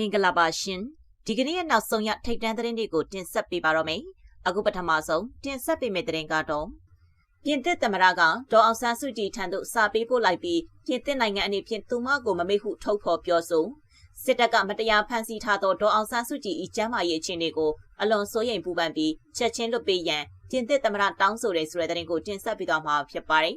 မင်္ဂလာပါရှင်ဒီကနေ့ရဲ့နောက်ဆုံးရထိတ်တန့်သတင်းတွေကိုတင်ဆက်ပေးပါတော့မယ်အခုပထမဆုံးတင်ဆက်ပေးမယ့်သတင်းကတော့ပြင်သစ်သမ္မတကဒေါ်အောင်ဆန်းစုကြည်ထံသို့စာပေးပို့လိုက်ပြီးပြင်သစ်နိုင်ငံအနေဖြင့်သူမကိုမမေ့ဟုထုတ်ဖော်ပြောဆိုစစ်တပ်ကမတရားဖမ်းဆီးထားသောဒေါ်အောင်ဆန်းစုကြည်၏ကျမ်းမာရေးအခြေအနေကိုအလွန်စိုးရိမ်ပူပန်ပြီးချက်ချင်းလွတ်ပေးရန်ပြင်သစ်သမ္မတတောင်းဆိုတဲ့ဆိုတဲ့သတင်းကိုတင်ဆက်ပေးသွားမှာဖြစ်ပါတယ်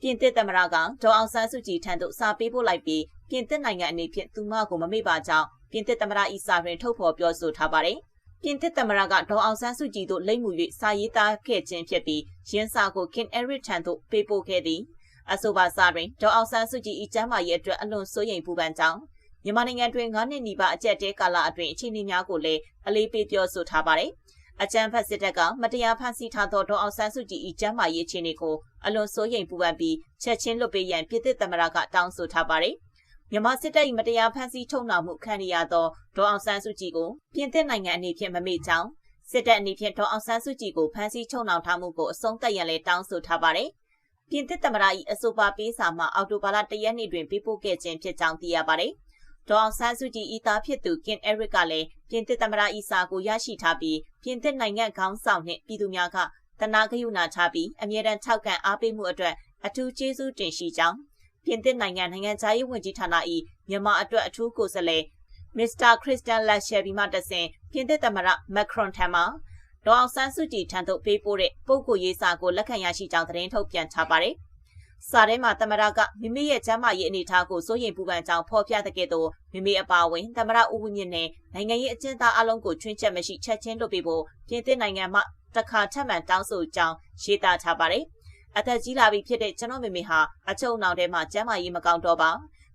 ပြင်သစ်သမ္မတကဒေါ်အောင်ဆန်းစုကြည်ထံသို့စာပေးပို့လိုက်ပြီးပြင်သစ်နိုင်ငံအနေဖြင့်သူမကိုမမေ့ပါကြောင်း ပြင်သစ်သမ္မတအီစာတွင်ထုတ်ဖော်ပြောဆိုထားပါတယ်။ပြင်သစ်သမ္မတကဒေါ်အောင်ဆန်းစုကြည်တို့လိမ့်မှု၍စာရေးသားခဲ့ခြင်းဖြစ်ပြီးရင်းစာကိုကင်အရစ်ထံသို့ပေးပို့ခဲ့သည်။အဆိုပါစာတွင်ဒေါ်အောင်ဆန်းစုကြည်၏ကျမ်းမာရေးအတွက်အလွန်စိုးရိမ်ပူပန်ကြောင်းမြန်မာနိုင်ငံတွင်9နှစ်နီးပါးအကြက်တဲကာလအတွင်းအခြေအနေများကိုလည်းအလေးပေးပြောဆိုထားပါတယ်။အကြမ်းဖက်စစ်တပ်ကမတရားဖမ်းဆီးထားသောဒေါ်အောင်ဆန်းစုကြည်၏ကျမ်းမာရေးအခြေအနေကိုအလွန်စိုးရိမ်ပူပန်ပြီးချက်ချင်းလွတ်ပေးရန်ပြည်သစ်သမ္မတကတောင်းဆိုထားပါတယ်။ မြန်မာစစ်တပ်၏မတရားဖမ်းဆီးထုတ်နှောင်မှုခံရသောဒေါ်အောင်ဆန်းစုကြည်ကိုပြင်သစ်နိုင်ငံအနေဖြင့်မမေ့ကြောင်းစစ်တပ်အနေဖြင့်ဒေါ်အောင်ဆန်းစုကြည်ကိုဖမ်းဆီးချုပ်နှောင်ထားမှုကိုအဆုံးသတ်ရန်လည်းတောင်းဆိုထားပါတယ်။ပြင်သစ်သမ္မတ၏အဆိုပါပေးစာမှာအော်တိုဘာလ၁ရက်နေ့တွင်ပေးပို့ခဲ့ခြင်းဖြစ်ကြောင်းသိရပါတယ်။ဒေါ်အောင်ဆန်းစုကြည်ဤသားဖြစ်သူကင်အရစ်ကလည်းပြင်သစ်သမ္မတ၏စာကိုရရှိထားပြီးပြင်သစ်နိုင်ငံခေါင်းဆောင်နှင့်ပြည်သူများကတနာဂယုဏချပြီးအမြဲတမ်းထောက်ခံအားပေးမှုအတွက်အထူးကျေးဇူးတင်ရှိကြောင်း ပြင်သစ်နိုင်ငံနိုင်ငံခြားရေးဝန်ကြီးဌာန၏မြန်မာအတွက်အထူးကိုယ်စားလှယ်မစ္စတာခရစ်စတန်လက်ရှယ်ဘီမှတဆင်ပြင်သစ်သမ္မတမက်ခရွန်ထံမှဒေါ်အောင်ဆန်းစုကြည်ထံသို့ပေးပို့တဲ့ပုဂ္ဂိုလ်ရေးစာကိုလက်ခံရရှိကြောင်းသတင်းထုတ်ပြန်ထားပါတယ်။စာထဲမှာသမ္မတကမိမိရဲ့ကျမ်းမာရေးအနေအထားကိုစိုးရိမ်ပူပန်ကြောင်းဖော်ပြတဲ့ကဲ့သို့မိမိအပါအဝင်သမ္မတဦးဝင်းမြင့်နဲ့နိုင်ငံရေးအကျဉ်းသားအလုံးကိုချွင်းချက်မရှိချက်ချင်းလွတ်ပေးဖို့ပြင်သစ်နိုင်ငံမှတခါထပ်မံတောင်းဆိုကြောင်းရေးသားထားပါတယ်။ အသက်ကြီးလာပြီဖြစ်တဲ့ကျွန်တော်မိမိဟာအချုံနောက်ထဲမှာကျမ်းမာရေးမကောင်းတော့ပါ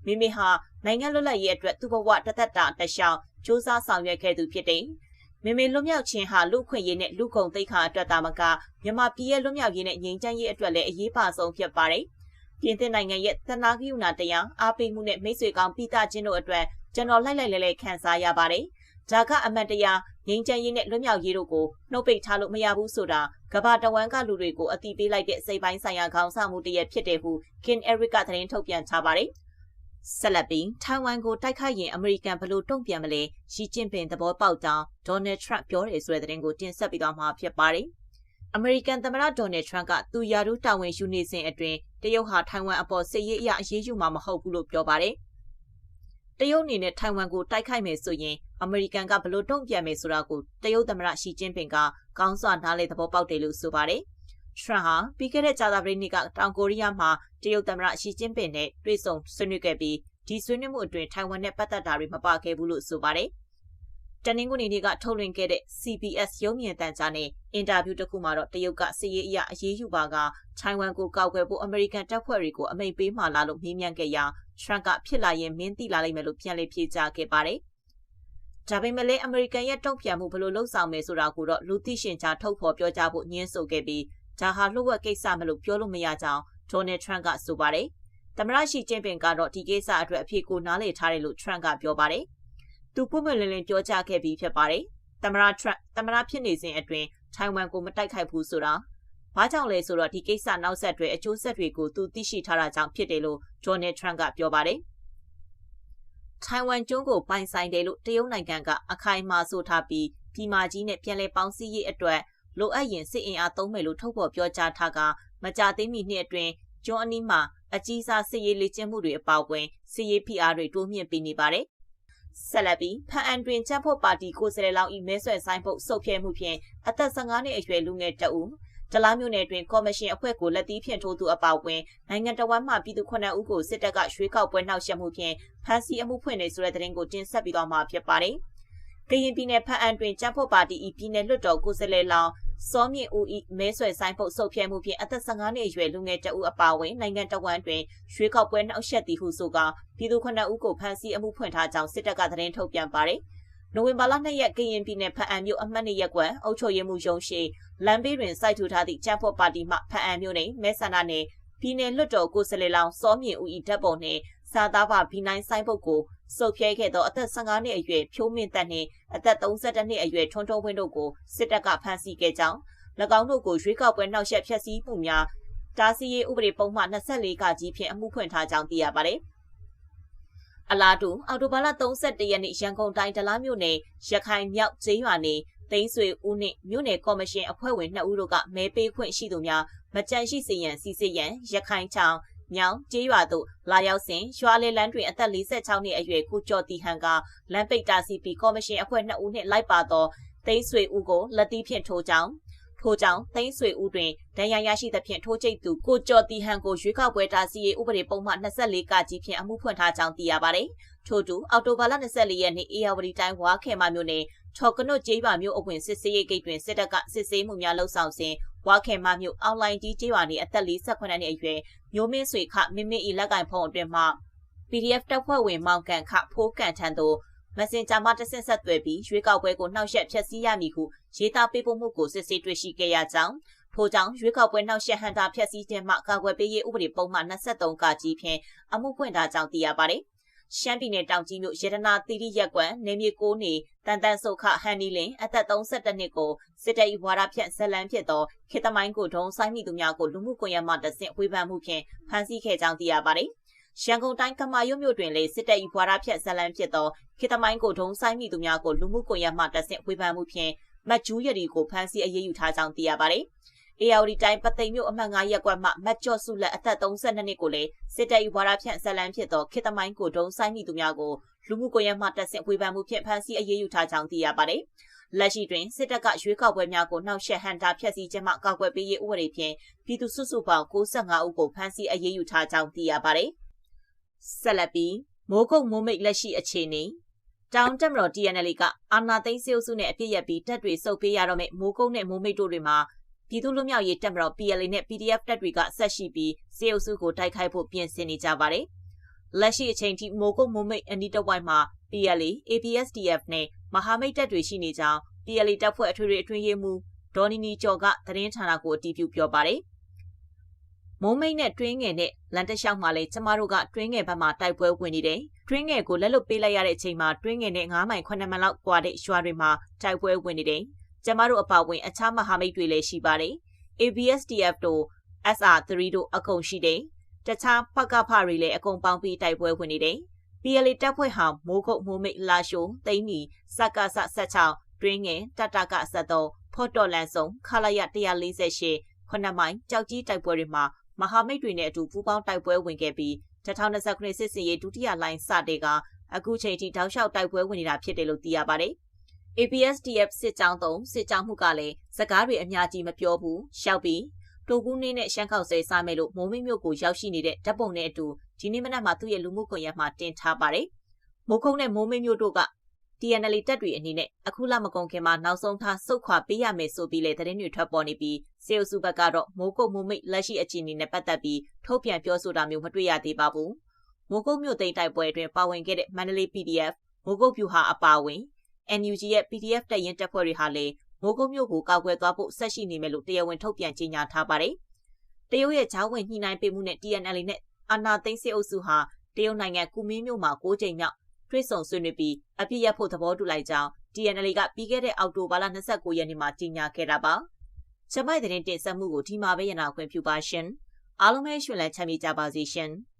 မိမိဟာနိုင်ငံလွတ်လပ်ရေးအတွက်သူ့ဘဝတသက်တာတရှောင်စူးစမ်းဆောင်ရွက်ခဲ့သူဖြစ်တယ်မိမိလွတ်မြောက်ခြင်းဟာလူခွင့်ရေးနဲ့လူကုန်သိက္ခာအတွက်သာမကမြန်မာပြည်ရဲ့လွတ်မြောက်ရေးနဲ့ငြိမ်းချမ်းရေးအတွက်လည်းအရေးပါဆုံးဖြစ်ပါတယ်ပြင်သစ်နိုင်ငံရဲ့သနာကိယူနာတရားအားပေးမှုနဲ့မိတ်ဆွေကောင်းပိတာခြင်းတို့အတွက်ကျွန်တော်လိုက်လိုက်လဲလဲခံစားရပါတယ်။ ဒါကအမတ်တရားငြိမ်းချမ်းရေးနဲ့လွတ်မြောက်ရေးတို့ကိုနှုတ်ပိတ်ထားလို့မရဘူးဆိုတာကဘာတဝမ်ကလူတွေကိုအတိပေးလိုက်တဲ့စိတ်ပိုင်းဆိုင်ရာခေါင်းဆောင်မှုတရဖြစ်တယ်ဟုကင်အရစ်ကသတင်းထုတ်ပြန်ထားပါတယ်။ဆက်လက်ပြီးထိုင်ဝမ်ကိုတိုက်ခိုက်ရင်အမေရိကန်ဘလို့တုံ့ပြန်မလဲရှီကျင့်ပင်သဘောပေါက်ကြောင်းဒေါ်နယ်ထရန့်ပြောတယ်ဆိုတဲ့သတင်းကိုတင်ဆက်ပေးသွားမှာဖြစ်ပါတယ်။အမေရိကန်သမ္မတဒေါ်နယ်ထရန့်ကသူယာရုတာဝန်ယူနေစဉ်အတွင်းတရုတ်ဟာထိုင်ဝမ်အပေါ်စစ်ရေးအရအရေးယူမှာမဟုတ်ဘူးလို့ပြောပါတယ်။ တရုတ်အနေနဲ့ထိုင်ဝမ်ကိုတိုက်ခိုက်မယ်ဆိုရင်အမေရိကန်ကဘလို့တုံ့ပြန်မယ်ဆိုတာကိုတရုတ်သမ္မတရှီကျင်းပင်ကကောင်းစွာနားလည်သဘောပေါက်တယ်လို့ဆိုပါတယ်။ထရန့်ဟာပြီးခဲ့တဲ့ကြာသပတေးနေ့ကတောင်ကိုရီးယားမှာတရုတ်သမ္မတရှီကျင်းပင်နဲ့တွေ့ဆုံဆွေးနွေးခဲ့ပြီးဒီဆွေးနွေးမှုအတွင်းထိုင်ဝမ်နဲ့ပတ်သက်တာတွေမပါခဲ့ဘူးလို့ဆိုပါတယ်။တနင်္ဂနွေနေ့ကထုတ်လွှင့်ခဲ့တဲ့ CBS ရုံမြင်သံကြားနဲ့အင်တာဗျူးတစ်ခုမှာတော့တရုတ်ကစစ်ရေးအရာအရေးယူပါကထိုင်ဝမ်ကိုကောက်ွယ်ဖို့အမေရိကန်တပ်ဖွဲ့တွေကိုအမိန့်ပေးမှလာလို့မေးမြန်းခဲ့ရာ ထရန့်ကဖြစ်လာရင်မင်းသိလာလိမ့်မယ်လို့ပြန်လည်ဖြေကြားခဲ့ပါတယ်။ဒါပေမဲ့လည်းအမေရိကန်ရဲ့တုံ့ပြန်မှုဘလို့လှုပ်ဆောင်မယ်ဆိုတာကိုတော့လူသိရှင်ကြားထုတ်ဖော်ပြောကြားဖို့ညှင်းဆိုခဲ့ပြီးဒါဟာလှုပ်ဝက်ကိစ္စမလို့ပြောလို့မရကြောင်းဒေါ်နယ်ထရန့်ကဆိုပါတယ်။သမရရှိချင်းပင်ကတော့ဒီကိစ္စအတွက်အဖြစ်ကိုနားလည်ထားတယ်လို့ထရန့်ကပြောပါတယ်။သူပုံမှန်လင်းလင်းပြောကြားခဲ့ပြီးဖြစ်ပါတယ်။သမရထရန့်သမရဖြစ်နေစဉ်အတွင်းထိုင်ဝမ်ကိုမတိုက်ခိုက်ဘူးဆိုတာ။ ဘာကြောင့်လဲဆိုတော့ဒီကိစ္စနောက်ဆက်တွဲအကျိုးဆက်တွေကိုသူသိရှိထားတာကြောင့်ဖြစ်တယ်လို့ဒေါ်နယ်ထရန့်ကပြောပါတယ်။ထိုင်ဝမ်ကျွန်းကိုပိုင်ဆိုင်တယ်လို့တရုတ်နိုင်ငံကအခိုင်အမာဆိုထားပြီးပြည်မာကြီးနဲ့ပြည်လဲပေါင်းစည်းရေးအတွက်လိုအပ်ရင်စစ်အင်အားသုံးမယ်လို့ထုတ်ဖော်ပြောကြားထားကမကြသေးမီနှစ်အတွင်းကျွန်းအနီးမှာအကြီးစားစစ်ရေးလေ့ကျင့်မှုတွေအပေါအဝင်စစ်ရေးဖိအားတွေတိုးမြင့်ပေးနေပါတယ်။ဆက်လက်ပြီးဖန်အန်တွင်ချမ်းဖို့ပါတီကိုယ်စားလှယ်လောင်းဤမဲဆွယ်ဆိုင်ဖို့စုပ်ဖြဲမှုဖြင့်အသက်15နှစ်အရွယ်လူငယ်တအူ တလားမြို့နယ်တွင်ကော်မရှင်အဖွဲ့ကိုလက်သီးဖြင့်ထိုးသူအပေါအဝင်နိုင်ငံတော်ဝန်မှပြည်သူ9ဦးကိုစစ်တပ်ကရွှေကောက်ပွဲနှောက်ယှက်မှုဖြင့်ဖမ်းဆီးအမှုဖွင့်နေဆိုတဲ့သတင်းကိုတင်ဆက်ပြီးတော့မှာဖြစ်ပါတယ်။ကရင်ပြည်နယ်ဖန်အန်တွင်ကျန်းဖို့ပါတီဤပြည်နယ်လွှတ်တော်ကိုယ်စားလှယ်လောင်းစောမြင့်ဦးဤမဲဆွယ်ဆိုင်ဖို့စုပ်ဖြဲမှုဖြင့်အသက်15နှစ်အရွယ်လူငယ်တဦးအပါအဝင်နိုင်ငံတော်ဝန်တွင်ရွှေကောက်ပွဲနှောက်ယှက်သည်ဟုဆိုကာပြည်သူ9ဦးကိုဖမ်းဆီးအမှုဖွင့်ထားကြောင်းစစ်တပ်ကသတင်းထုတ်ပြန်ပါတယ်။ နိုဝင်ဘာလ2ရက်ကရင်ပြည်နယ်ဖအံမြို့အမှတ်2ရပ်ကွက်အုပ်ချုပ်ရေးမှူးရုံးရှိလမ်းဘေးတွင်စိုက်ထူထားသည့်ကျန်းဖော့ပါတီမှဖအံမြို့နယ်မဲဆန္ဒနယ်ပြည်နယ်လွှတ်တော်ကိုယ်စားလှယ်လောင်းစောမြင့်ဦး၏ဓာတ်ပုံနှင့်စာသားပါဘီနိုင်ဆိုင်ပုတ်ကိုစုပ်ဖြဲခဲ့သောအသက်15နှစ်အရွယ်ဖြိုးမင်းသက်နှင့်အသက်32နှစ်အရွယ်ထွန်းထွန်းဝင်းတို့ကိုစစ်တပ်ကဖမ်းဆီးခဲ့ကြောင်း၎င်းတို့ကိုရွေးကောက်ပွဲနှောက်ယှက်ဖျက်ဆီးမှုများတားဆီးရေးဥပဒေပုံမှန်24ကကြီးဖြင့်အမှုဖွင့်ထားကြောင်းသိရပါတယ်။ အလားတူအော်တိုဘာလ31ရက်နေ့ရန်ကုန်တိုင်းဒလားမြို့နယ်ရခိုင်မြောက်ကျေးရွာနေသိန်းဆွေဦးနှင့်မြို့နယ်ကော်မရှင်အဖွဲ့ဝင်2ဦးတို့ကမဲပေးခွင့်ရှိသူများမကြန့်ရှိစေရန်စီစစ်ရန်ရခိုင်ချောင်းညောင်ကျေးရွာသို့လာရောက်စဉ်ရွာလေလန်းတွင်အသက်46နှစ်အရွယ်ကုကျော်တီဟန်ကလမ်းပိတ်တာစီပီကော်မရှင်အဖွဲ့2ဦးနှင့်လိုက်ပါသောသိန်းဆွေဦးကိုလက်တီးဖြင့်ထိုးကြောင်း ထို့ကြောင့်သိန်းဆွေဦးတွင်ဒဏ်ရာရရှိသဖြင့်ထိုးချိတ်သူကိုကျော်တီဟန်ကိုရွေးကောက်ပွဲတာစီရေးဥပဒေပုံမှန်24ကကြီးဖြင့်အမှုဖွင့်ထားကြောင်းသိရပါတယ်။ထို့တူအော်တိုဘာလ24ရက်နေ့အေယာဝတီတိုင်းဝါခဲမမြို့နယ်ချော်ကနုတ်ကျေးရွာမြို့အဝင်စစ်ဆေးရေးဂိတ်တွင်စစ်တပ်ကစစ်ဆေးမှုများလှုပ်ဆောင်စဉ်ဝါခဲမမြို့အွန်လိုင်းတီးကျေးရွာနေအသက်48နှစ်အရွယ်မျိုးမင်းဆွေခမင်းမင်းဤလက်ကင်ဖုံအတွင်မှ PDF တပ်ဖွဲ့ဝင်မောင်ကန်ခဖိုးကန်ထံသို့မ က်ဆင်ဂျာမှတဆင့်ဆက်သွယ်ပြီးရွေးကောက်ပွဲကိုနှောက်ယှက်ဖျက်ဆီးရမည်ဟုရေးသားပေးပို့မှုကိုစစ်ဆေးတွေ့ရှိခဲ့ရကြောင်းထို့ကြောင့်ရွေးကောက်ပွဲနှောက်ယှက်ဟန်တာဖျက်ဆီးခြင်းမှကာကွယ်ပေးရေးဥပဒေပုံမှန်23ကကြီးဖြင့်အမှုဖွင့်ထားကြောင်းသိရပါတယ်။ရှမ်းပြည်နယ်တောင်ကြီးမြို့ရတနာတိရိရက်ကွယ်နေမြေကိုနေတန်တန်ဆုခဟန်နီလင်အသက်32နှစ်ကိုစစ်တပ်၏ဝါဒဖြန့်ဇလန်းဖြစ်သောခေတမိုင်းကိုဒုံဆိုင်မိသူများကိုလူမှုကွန်ရက်မှတဆင့်ဝေဖန်မှုဖြင့်ဖမ်းဆီးခဲ့ကြောင်းသိရပါတယ်။ ရန်ကုန်တိုင်းကမာရွတ်မြို့တွင်လည်းစစ်တပ်၏ဘွာရဖြတ်ဇလန်းဖြစ်သောခေတမိုင်းကိုဒုံဆိုင်မိသူများကိုလူမှုကွန်ရက်မှတက်ဆင့်ဝေဖန်မှုဖြင့်မတ်ကျူးရည်ကိုဖမ်းဆီးအရေးယူထားကြောင်းသိရပါတယ်။အေယာဝတီတိုင်းပသိမ်မြို့အမှတ်9ရပ်ကွက်မှမတ်ကျော့စုလက်အသက်32နှစ်ကိုလည်းစစ်တပ်၏ဘွာရဖြန့်ဇလန်းဖြစ်သောခေတမိုင်းကိုဒုံဆိုင်မိသူများကိုလူမှုကွန်ရက်မှတက်ဆင့်ဝေဖန်မှုဖြင့်ဖမ်းဆီးအရေးယူထားကြောင်းသိရပါတယ်။လက်ရှိတွင်စစ်တပ်ကရွေးကောက်ပွဲများကိုနှောက်ယှက်ဟန်တာဖျက်ဆီးခြင်းမှကောက်ွယ်ပေးရေးဥပဒေဖြင့်ပြည်သူစုစုပေါင်း65ဦးကိုဖမ်းဆီးအရေးယူထားကြောင်းသိရပါတယ်။ ဆက်လက်ပြီးမိုးကုတ်မိုးမိတ်လက်ရှိအခြေအနေတောင်တက်မတော် TNL ကအာနာသိန်းစေအုပ်စုနဲ့အပြစ်ရက်ပြီးတပ်တွေစုပ်ပေးရတော့မယ့်မိုးကုတ်နဲ့မိုးမိတ်တို့တွေမှာပြည်သူ့လူမျိုးရေးတက်မတော် PLA နဲ့ PDF တပ်တွေကဆက်ရှိပြီးစေအုပ်စုကိုတိုက်ခိုက်ဖို့ပြင်ဆင်နေကြပါတယ်။လက်ရှိအချိန်ထိမိုးကုတ်မိုးမိတ်အနီးတစ်ဝိုက်မှာ PLA, APSDF နဲ့မဟာမိတ်တပ်တွေရှိနေကြောင်း PLA တပ်ဖွဲ့အထွေထွေအတွင်းရေးမှူးဒေါ်နီနီကျော်ကသတင်းဌာနကိုအတည်ပြုပြောပါတယ်။ မုံမိတ်နဲ့တွင်းငယ်နဲ့လန်တလျှောက်မှာလည်းကျမတို့ကတွင်းငယ်ဘက်မှာတိုက်ပွဲဝင်နေတယ်။တွင်းငယ်ကိုလက်လွတ်ပေးလိုက်ရတဲ့အချိန်မှာတွင်းငယ်နဲ့9မိုင်9မိုင်လောက်ကွာတဲ့ရွာတွေမှာတိုက်ပွဲဝင်နေတယ်။ကျမတို့အပါဝင်အခြားမဟာမိတ်တွေလည်းရှိပါတယ်။ ABSDF တို့ SR3 တို့အကုန်ရှိတယ်။တခြားဖကဖတွေလည်းအကုန်ပေါင်းပြီးတိုက်ပွဲဝင်နေတယ်။ PLA တပ်ဖွဲ့ဟာမိုးကုတ်မိုးမိတ်လာရှိုးသိန်းနီစက္ကစ16တွင်းငယ်တတက73ဖော့တော်လန်ဆုံခလာရ148ခုနှစ်မိုင်ကြောက်ကြီးတိုက်ပွဲတွေမှာ မဟာမိတ်တွေနဲ့အတူပူးပေါင်းတိုက်ပွဲဝင်ခဲ့ပြီး2020ခုနှစ်စစ်စင်ရေးဒုတိယလိုင်းစတဲ့ကအခုချိန်ထိတောက်လျှောက်တိုက်ပွဲဝင်နေတာဖြစ်တယ်လို့သိရပါတယ်။ APSDF စစ်ကြောင်းသုံးစစ်ကြောင်းမှုကလည်းစကားတွေအများကြီးမပြောဘူးရှောက်ပြီးတိုကူးနှင်းနဲ့ရှမ်းခေါက်ဆဲစားမယ်လို့မိုးမိတ်မြို့ကိုရောက်ရှိနေတဲ့ဓာတ်ပုံနဲ့အတူဒီနေ့မနက်မှာသူ့ရဲ့လူမှုကွန်ရက်မှာတင်ထားပါတယ်။မိုးခုံနဲ့မိုးမိတ်မြို့တို့က TNL တပ်တွေအနေနဲ့အခုလမကုန်ခင်မှာနောက်ဆုံးထားစုတ်ခွာပေးရမယ်ဆိုပြီးလေသတင်းတွေထွက်ပေါ်နေပြီးစေအုပ်စုဘက်ကတော့မိုးကုတ်မိုးမိတ်လက်ရှိအခြေအနေနဲ့ပတ်သက်ပြီးထုတ်ပြန်ပြောဆိုတာမျိုးမတွေ့ရသေးပါဘူး။မိုးကုတ်မြို့သိမ်းတိုက်ပွဲအတွင်းပါဝင်ခဲ့တဲ့မန္တလေး PDF မိုးကုတ်ဖြူဟာအပါဝင် NUG ရဲ့ PDF တပ်ရင်းတပ်ဖွဲ့တွေဟာလည်းမိုးကုတ်မြို့ကိုကောက်ွယ်သွားဖို့ဆက်ရှိနေမယ်လို့တရားဝင်ထုတ်ပြန်ကြေညာထားပါတယ်။တရုတ်ရဲ့ဂျောင်းဝင်ညှိနှိုင်းပေးမှုနဲ့ TNL နဲ့အာနာသိန်းစေအုပ်စုဟာတရုတ်နိုင်ငံကူမင်းမြို့မှာ၉ချိန်မြောက် တွေ့ဆုံဆွေးနွေးပြီးအပြစ်ရဖို့သဘောတူလိုက်ကြောင်း TNL ကပြီးခဲ့တဲ့အောက်တိုဘာလ29ရက်နေ့မှာကြေညာခဲ့တာပါ။ချက်မိုက်တဲ့တင်ဆက်မှုကိုဒီမှာပဲရနာခွင့်ပြုပါရှင်။အားလုံးပဲရှင်လန်းချမ်းမြေ့ကြပါစေရှင်။